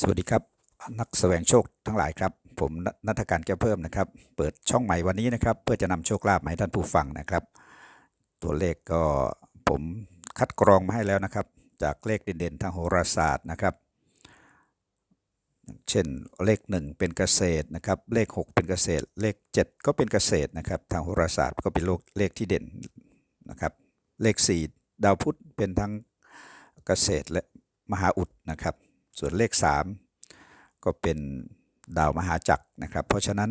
สวัสดีครับ นักแสวงโชคทั้งหลายครับ ผมนัทการแก้วเพิ่มนะครับ เปิดช่องใหม่วันนี้นะครับ เพื่อจะนำโชคลาภมาให้ท่านผู้ฟังนะครับ ตัวเลขก็ผมคัดกรองมาให้แล้วนะครับ จากเลขเด่นๆทางโหราศาสตร์นะครับ เช่นเลข 1 เป็นเกษตรนะครับ เลข 6 เป็นเกษตร เลข 7 ก็เป็นเกษตรนะครับ ทางโหราศาสตร์ก็เป็นเลขที่เด่นนะครับ เลข 4 ดาวพุธเป็นทั้งเกษตรและมหาอุดนะครับ ส่วนเลข 3 ก็เป็นดาวมหาจักรนะครับ เพราะฉะนั้น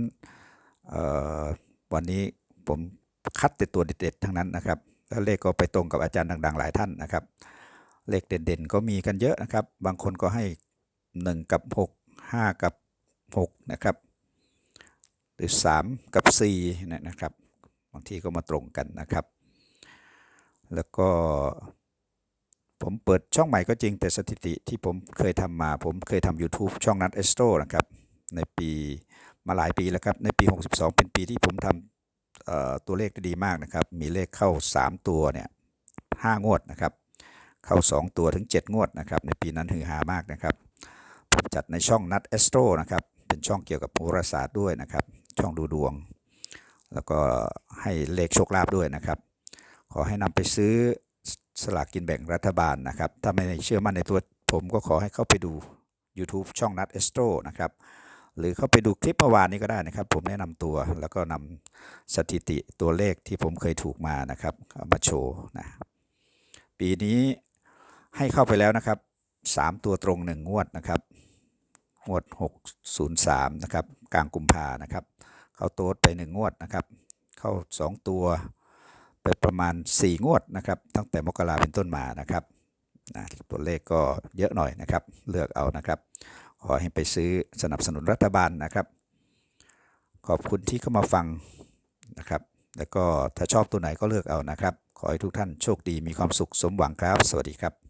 วันนี้ผมคัดแต่ตัวเด็ดๆทั้งนั้นนะครับ แล้วเลขก็ไปตรงกับอาจารย์ดัง ๆ หลายท่านนะครับ เลขเด่นๆก็มีกันเยอะนะครับ บางคนก็ให้ 1 กับ 6 5 กับ 6 นะครับหรือ 3 กับ4นะครับ บางทีก็มาตรงกันนะครับ แล้วก็ ผมเปิดช่องใหม่ก็จริงแต่สถิติที่ผมเคยทำมา ผมเคยทำ YouTube ช่องนัทเอสโตนะครับในปีมาหลายปีแล้วครับ ในปี 62 เป็นปีที่ผมทำตัวเลขได้ดีมากนะครับ มีเลขเข้า 3 ตัวเนี่ย5งวดนะครับ เข้า 2 ตัวถึง 7 งวดนะครับ ในปีนั้นฮือฮามากนะครับ ผมจัดในช่องนัทเอสโตนะครับ เป็นช่องเกี่ยวกับโหราศาสตร์ด้วยนะครับ ช่องดูดวง แล้วก็ให้เลขโชคลาภด้วยนะครับ ขอให้นำไปซื้อ สลากกินแบ่งรัฐบาลนะครับ ถ้าไม่เชื่อมั่นในตัวผมก็ขอให้เข้าไปดู YouTube ช่องนัทเอสโตรนะครับ หรือเข้าไปดูคลิปเมื่อวานนี้ก็ได้นะครับ ผมแนะนำตัวแล้วก็นำสถิติตัวเลขที่ผมเคยถูกมานะครับเอามาโชว์นะปีนี้ให้เข้าไปแล้วนะครับ 3 ตัวตรง 1 งวดนะครับ งวด 603 นะครับ กลางกุมภานะครับ เข้าโต๊ดไป 1 งวดนะครับ เข้า 2 ตัว ไปประมาณ 4 งวดนะครับ ตั้งแต่มกราเป็นต้นมานะครับนะตัวเลขก็เยอะหน่อยนะครับ เลือกเอานะครับ ขอให้ไปซื้อสนับสนุนรัฐบาลนะครับ ขอบคุณที่เข้ามาฟังนะครับ แล้วก็ถ้าชอบตัวไหนก็เลือกเอานะครับ ขอให้ทุกท่านโชคดีมีความสุขสมหวังครับ สวัสดีครับ